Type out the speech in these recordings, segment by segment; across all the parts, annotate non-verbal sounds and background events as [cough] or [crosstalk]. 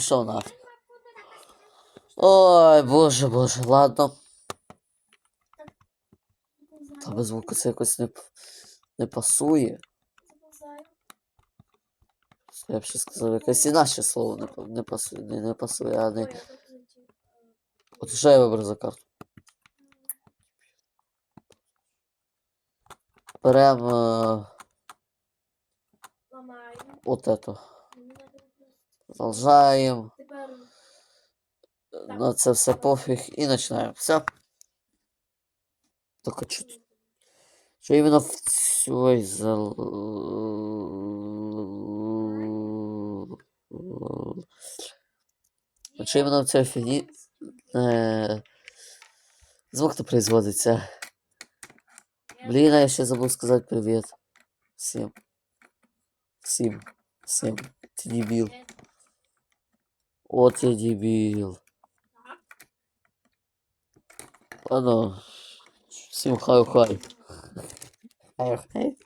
пішов нафіг. Ой, боже, боже, ладно. Та звуку це якось не, не пасує. Я б ще сказав, якесь інакше слово не, не пасує, не, не пасує, а не. От що я вибрав за карту? Берем е, от это. Мені Продолжаем. Тепер На це все пофіг і починаємо. Все. Только чё, что именно в цій зал... Що іменно в цій фіні... Е... Звук-то производиться. Блин, я ще забув сказати привіт. Всім. Всім. Всім. Ти дебіл. От я дебіл. Ладно. Всем хай-хай. Хай-хай.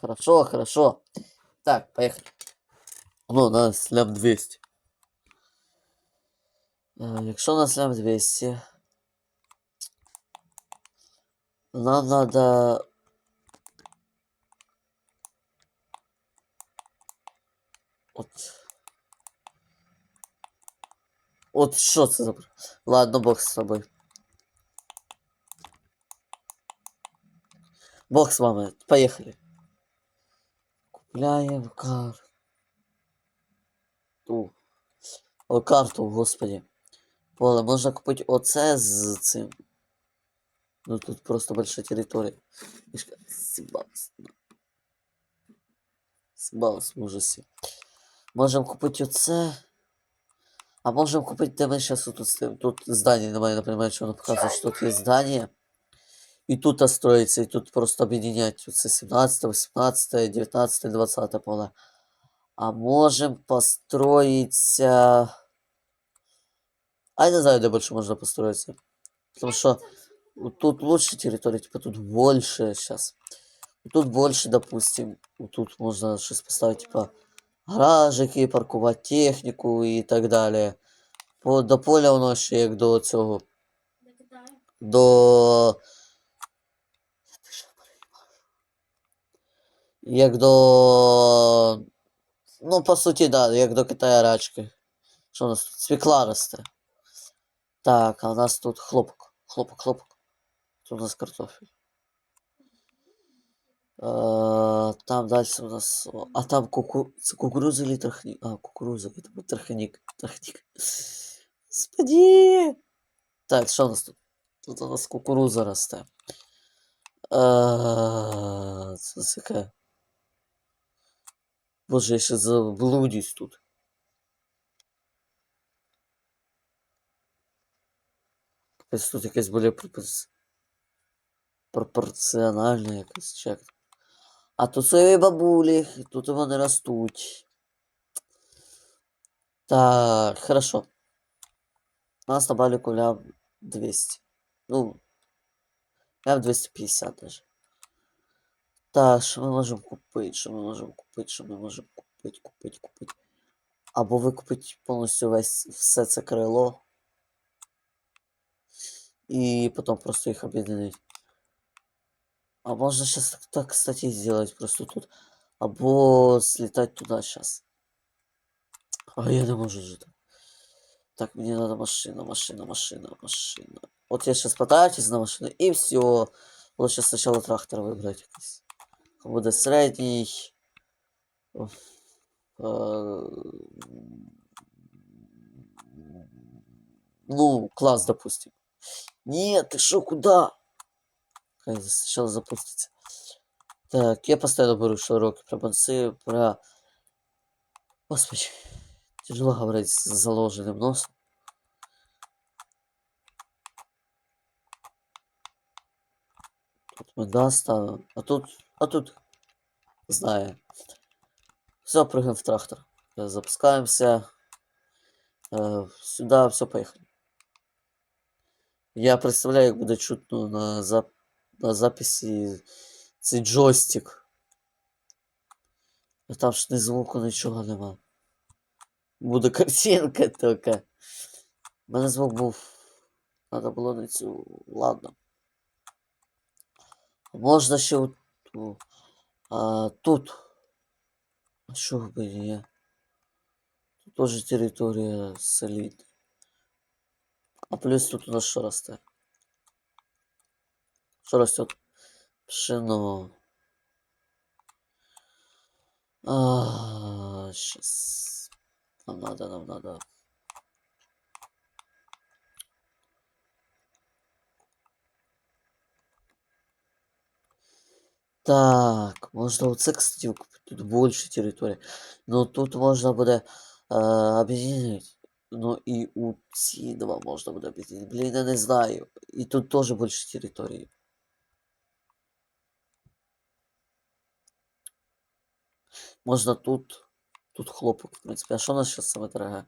Хорошо, хорошо. Так, поехали. Ну, у нас лям 200. Е, Якщо у нас лям 200, нам надо... От... От що це за... пр- Ладно, бог з тобою. Бог с вами. Поехали. Купляем карту. О, карту, господи. Поле, можна купити оце з цим. Ну тут просто большая територія. Мішка, Сібалс. Сібалс, може сі. Можемо купити оце. А можемо купити, де ми зараз тут стоїмо. Тут здання немає, не понимаю, що воно показує, що тут є здання. І тут строїться, і тут просто об'єднять. Це 17, 18, 19, 20 поле. А можем построиться... А я не знаю, где больше можно построиться. Потому что тут лучше территория, типа тут больше сейчас. Тут больше, допустим, тут можно что поставить, типа, гаражики, паркувати техніку і так далі. По, до поля воно ще як до цього. До. Як до. Ну, по суті, да, як до Китая рачки. Що у нас тут? Свікла росте. Так, а у нас тут хлопок. Хлопок, хлопок. Тут у нас картофель. Там далі у нас. А там куку... кукуруза или трахник? А, кукуруза, это був трахник. Трахник. Господи! Так, що у нас тут? Тут у нас кукуруза Це таке. Боже, я ще заблудюсь тут. Якась тут якась більш пропорц... пропорціональна якась чек. А тут свої бабулі, тут вони ростуть. Так, хорошо. Нас на балику лям 200. Ну, лям 250 даже. Так, що ми можемо купити? Що ми можемо купити? Що ми можемо купити, купити, купити? Або викупити повністю весь все це крило. І потім просто їх об'єднати. А можно сейчас так, кстати, сделать просто тут. Або слетать туда сейчас. А я не можу жити. Так, мне надо машина, машина, машина, машина. Вот я сейчас потратюсь на машину, и все. Лучше сначала трактор выбрать. якийсь. Буде середній. Оф, е, Ну, класс, допустим. Нет, ты что, куда? Хай сначала запустится. Так, я постоянно беру широкі пробанцы про... Господи, тяжело говорить с заложенным носом. Тут мы да ставим, а тут, а тут, знаю. Все, прыгаем в трактор. Э, Запускаемся. Э, Сюда, все, поехали. Я представляю, як буде чутно на, зап... на записі цей джойстик. А там ж ні звуку, нічого нема. Буде картинка тільки. У мене звук був. Надо було не цю. Ладно. Можна ще от, а, тут. А що би ні? Тут теж територія солідна. А плюс тут у нас що росте? Що росте? Пшено. А, сейчас. Нам надо, нам надо. Так, можна оце, кстати, викупити. Тут більше території. Ну тут можна буде е, об'єднати. Ну і у ці два можна буде об'єднати. Блін, я не знаю. І тут теж більше території. Можна тут. Тут хлопок, в принципі. А що у нас зараз саме дороге?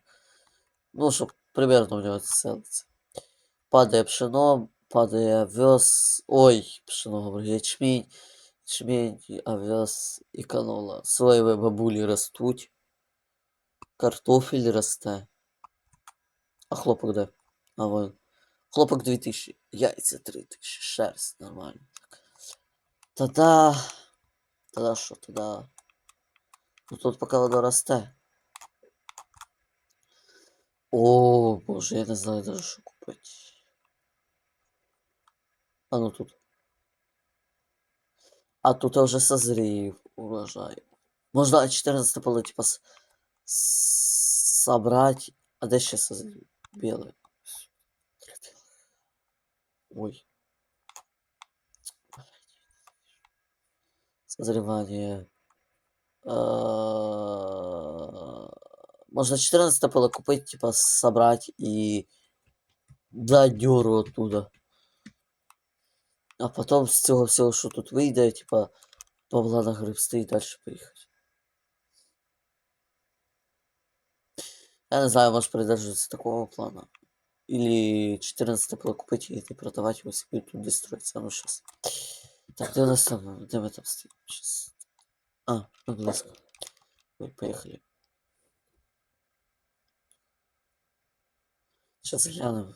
Ну, щоб примерно у нього селиться. Падає пшено, падає овес. Ой, пшено говорю, ячмінь. Ячмінь, овес і канола. Соєві бабулі ростуть. Картофель росте. А хлопок де? А вон. Хлопок 2000. Яйця 3000. Шерсть нормально. Тогда. Тогда що? Тогда. Ну тут поки воно росте. О, боже, я не знаю даже, що купити. А ну тут. А тут я вже созрів урожай. Можна 14 поле, типа, с- с- собрать. А де ще созрів? Біле. Ой. Созревание. Э, Можно 14 поле купить, типа, собрать и дать дёру оттуда. А потом з цього всього, що тут вийде, типа, бабла нагребсти і далі поїхати. Я не знаю, може придерживаться такого плана. Или 14 поле купить и продавать его себе тут де строиться. Ну сейчас. Так, где у нас там? Где мы там стоим? Сейчас. А, ну близко. Ой, поехали. Сейчас глянем.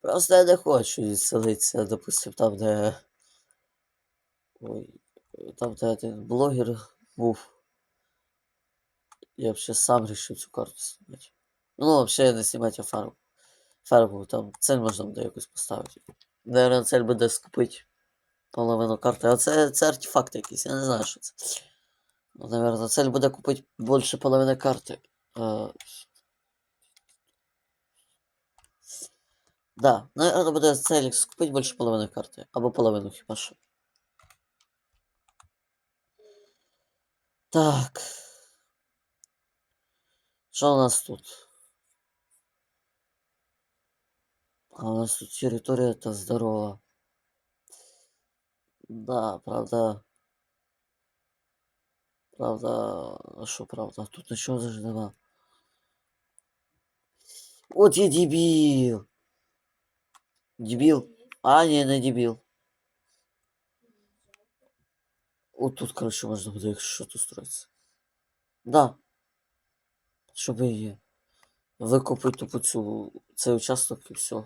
Просто я не хочу відселитися, допустим, там, де. Ой, там, де один блогер був. Я вообще сам решил цю карту снимать. Ну, вообще не снимать, а фарму. Фарму, там цель можна буде якось поставити. Наверное, цель буде скупити половину карти. А це, це артефакти якісь, я не знаю, що це. Ну, наверное, цель буде купити більше половини карти. Е, Да, наверное, буде цель скупити більше половини карти. Або половину хіба що. Так. Що у нас тут? А у нас тут територія-то здорова. Да, правда. Правда, а що правда? Тут нічого даже нема. От я дебіл. Дебіл. А, ні, не дебіл. От тут, коротше, можна буде якщо тут строїться. Да. Щоб її викупити тупо цю, цей участок і все.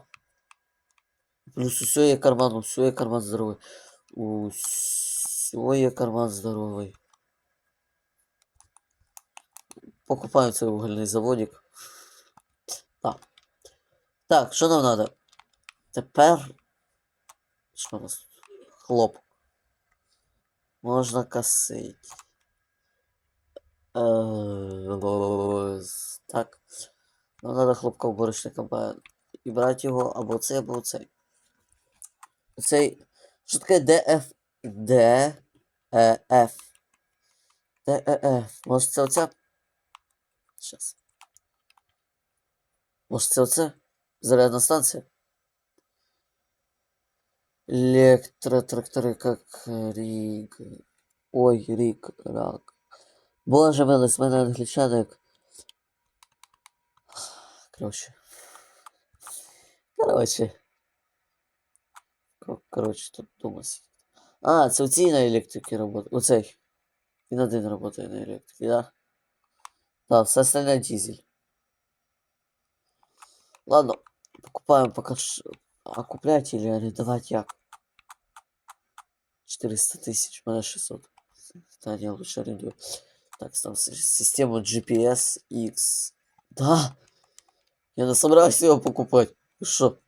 Плюс усе є карман, усе є карман здоровий. Усе є карман здоровий. Покупаємо цей угольний заводик. Так. Так, що нам треба? Тепер. Що у нас тут? Хлоп. Можна косить. Е, Так. Нам треба хлопка уборочний комбайн. І брати його або цей, або цей. Цей. Що таке ДФ? Д. Е, Ф. Д, Е, Ф. Може це оця? Щас. Може це оце? Зарядна станція? Электротракторы как Риг. Ой, Рик, рак. Боже милий, з мене англічанок. Короче. Короче. Кор- Короче, тут думать. А, це оці на електриці працює. Оцей. Він один працює на електриці, да? Так, все остальне дизель. Ладно, покупаем пока ш... А куплять или арендовать як? 400 тысяч, у меня 600. Да, я лучше арендую. Так, там с- систему GPS X. Да! Я не собираюсь его покупать. Вы Что?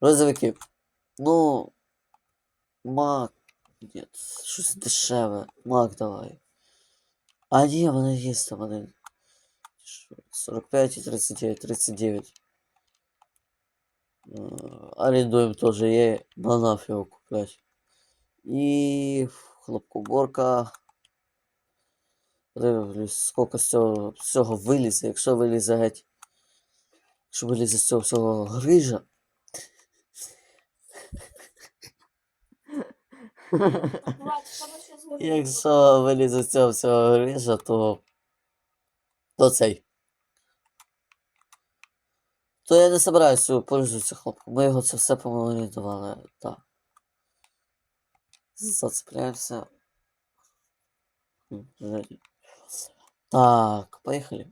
Розовики. Ну... Мак. Нет, щось дешеве. Мак давай. А ні, вони є там один. 45 и 39, 39. Э, Арендуем тоже є. На нафиг куплять. І хлопкоборка. Скільки з цього всього вилізе. Якщо вилізе геть. Якщо вилізе з цього всього грижа. Влад, що ви ще зробили? Якщо вилізе з цього всього грижа, то. То цей. То я не собираюся пользуватися хлопком. Ми його це все по-моєму. Так. Зацепляємося. Так, поїхали.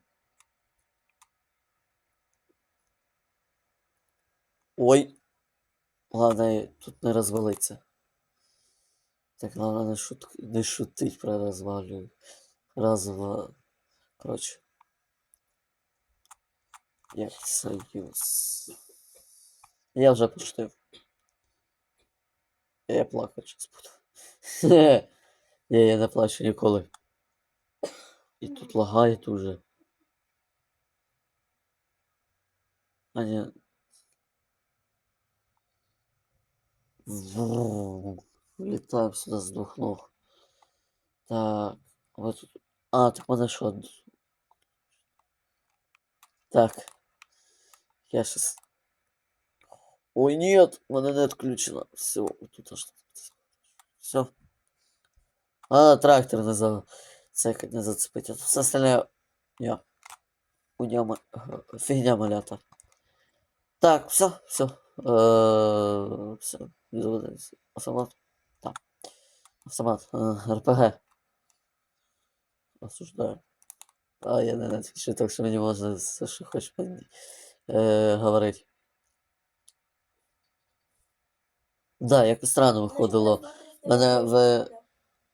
Ой. Главное, тут не розвалиться. Так, главное не, шут... не шутить про розвалю. Разва... Короче. Як союз. Я вже пошутив. Я плакати щас буду. Ні, [laughs] я не плачу ніколи. І тут лагає дуже. А ні. Врррр. Вилітаємо сюди з двох ног. Так. Вот тут. А, так мене що? Так. Я сейчас. Ой, нет, мене не отключено. Все, тут аж. Все. А, трактор не за. Це не зацепить. А все остальне. Я. У нього фігня малята. Так, все, все. Е, все. Відводиться. Автомат. Автомат. Е, РПГ. Осуждаю. А я не напишу, так що мені можна все, що хочеш е, говорити. Да, якось странно виходило. Мене в-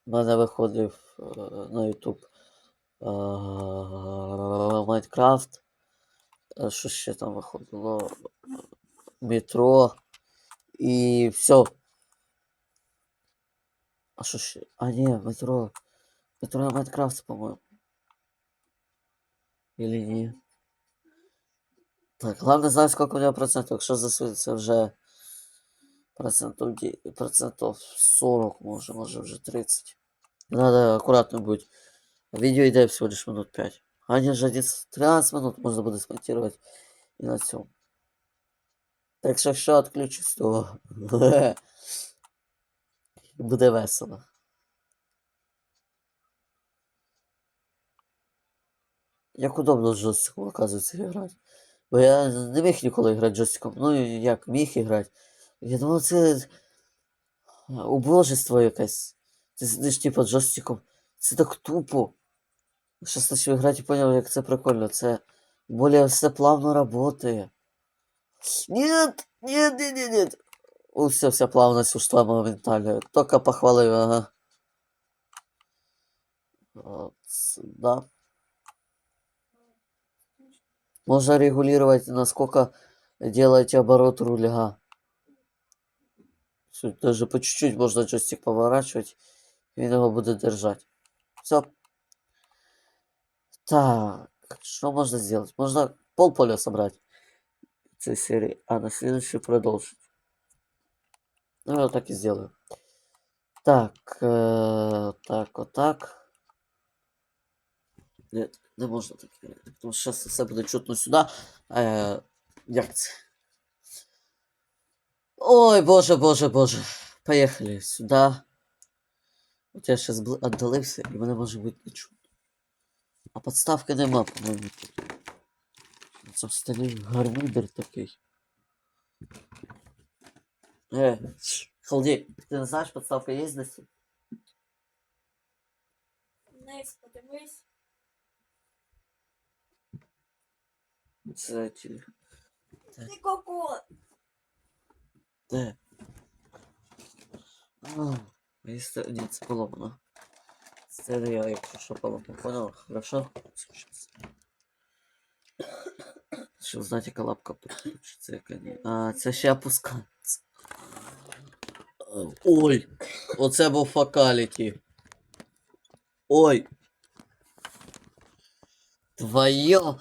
мене виходив е, на YouTube е, Майнкрафт. Що ще там виходило? Метро. І все. А що ще? А ні, метро. Метро і Майнкрафт, по-моєму. Или ні? Так, главное знать, сколько у него процентов. Якщо засвітиться вже процентов, де- процентов 40, може, може вже 30. Надо аккуратно быть. Видео йде всего лишь минут 5. А они же 11, 13 минут можно буде смонтировать і на цьому. Так що що відключусь, то [laughs] буде весело. Як удобно з джойстиком, оказується, грати. Бо я не міг ніколи грати джойстиком. Ну, як міг грати. Я думав, це убожество якесь. Ти сидиш, типу, джойстиком. Це так тупо. Щас почав грати і поняв, як це прикольно. Це более все плавно работає. Нет, нет, нет, нет, нет. Все, вся плавность ушла моментально. Только похвалив, ага. Вот, да. Можно регулировать, насколько делаете оборот руля. Даже по чуть-чуть можно джойстик поворачивать, и его будет держать. Все. Так, что можно сделать? Можно полполя собрать в этой серии, а на следующей продолжить. Ну, я вот так и сделаю. Так, э, так, вот так. Нет, не можна так тому що зараз все буде чутно сюди. Е, як це? Ой, боже, боже, боже. Поїхали сюди. От я зараз віддалився і мене може бути не чутно. А подставки нема, тут. На цьому столі гармидер такий. Халдей, ти не знаєш, подставка є десь? тут? Вниз подивись. Це ті. Ти коко. Де? А, мені Ні, це поломано. Це я, якщо що поломано. Понял? Хорошо? Щоб знати, яка лапка підключиться, яка ні. А, це ще опускається. Ой! Оце був факаліті. Ой! Твоє! Ну.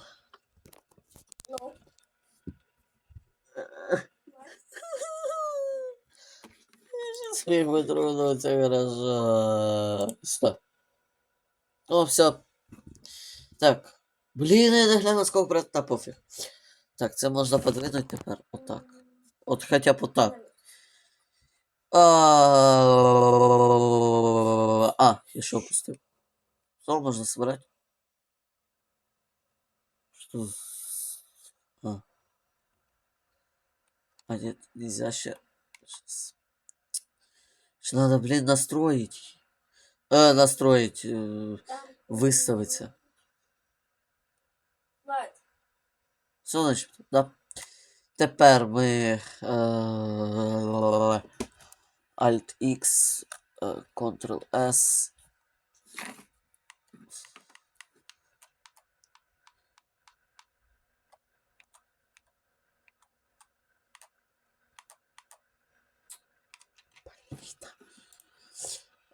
Сміх витругнуться гаража. Что? О, все. Так. Блін, я не глянув, сколько брат та пофіг. Так, це можна подвинути тепер. Отак. От хоча б отак. А, я що? Что можна собрати? Что? А. А нет, нельзя ще. Щас. Ще надо, блин, настроить. Э, настроить. Э, выставиться. Все значить, да. Тепер ми е, Alt X, е, Ctrl S.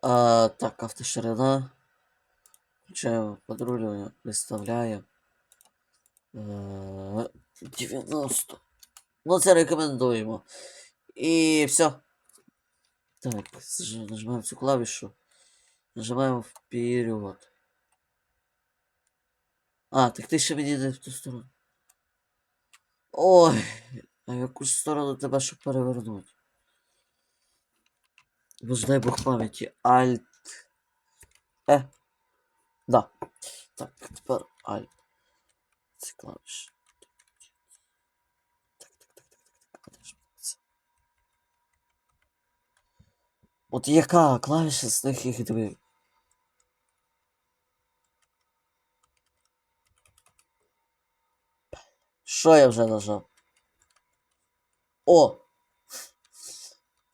А, так, автоширина. Включаємо подрулювання, виставляємо. Е, 90. Ну, це рекомендуємо. І все. Так, нажимаємо цю клавішу. Нажимаємо вперед. А, так ти ще мені в ту сторону. Ой, а в яку сторону тебе щоб перевернути? Боже, дай Бог пам'яті. Alt. Е. Да. Так, тепер Alt. Це клавіша. От яка клавіша з них їх дві? Що я вже нажав? О!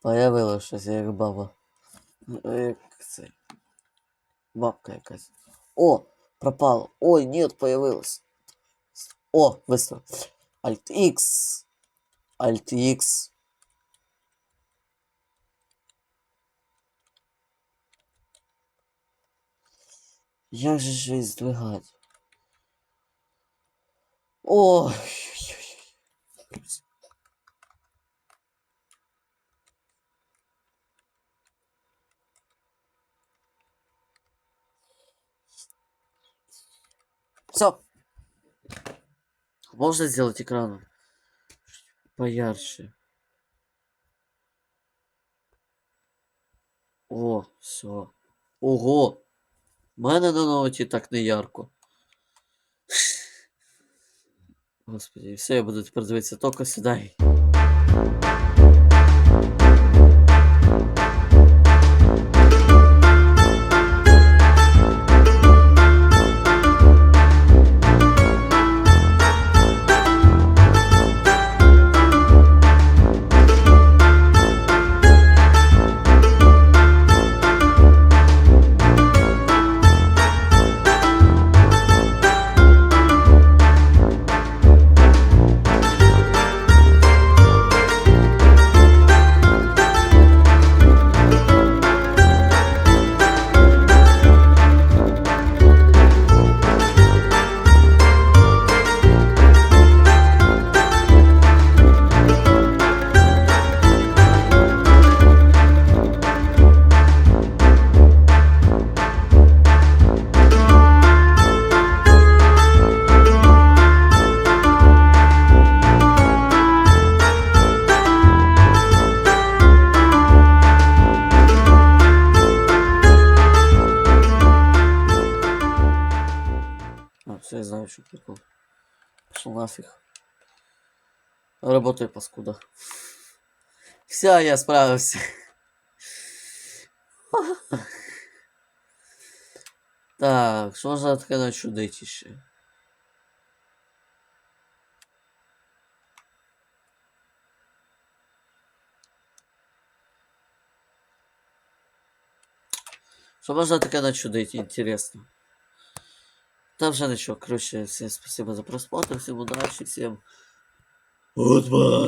Появилось щось, як баба. Ну, Як це? Бабка якась. О! Пропало. Ой, нет, появилось. О, выставил. Alt X. Alt X. Як же ж її здвигати? Ой. Все. Можно сделать экран поярче? О, все. Ого! Мене на ночі так не ярко. Господи, все, я буду тепер дивитися тільки сюди. Я знаю, что прикол. Пошел нафиг. Работай, паскуда. Все, я справився. Так, що можна таке начудити ще? Що можна таке начудити, інтересно. Та вже нічого, коротше, всім спасибо за просмотр, всім удачі, всім. Goodbye.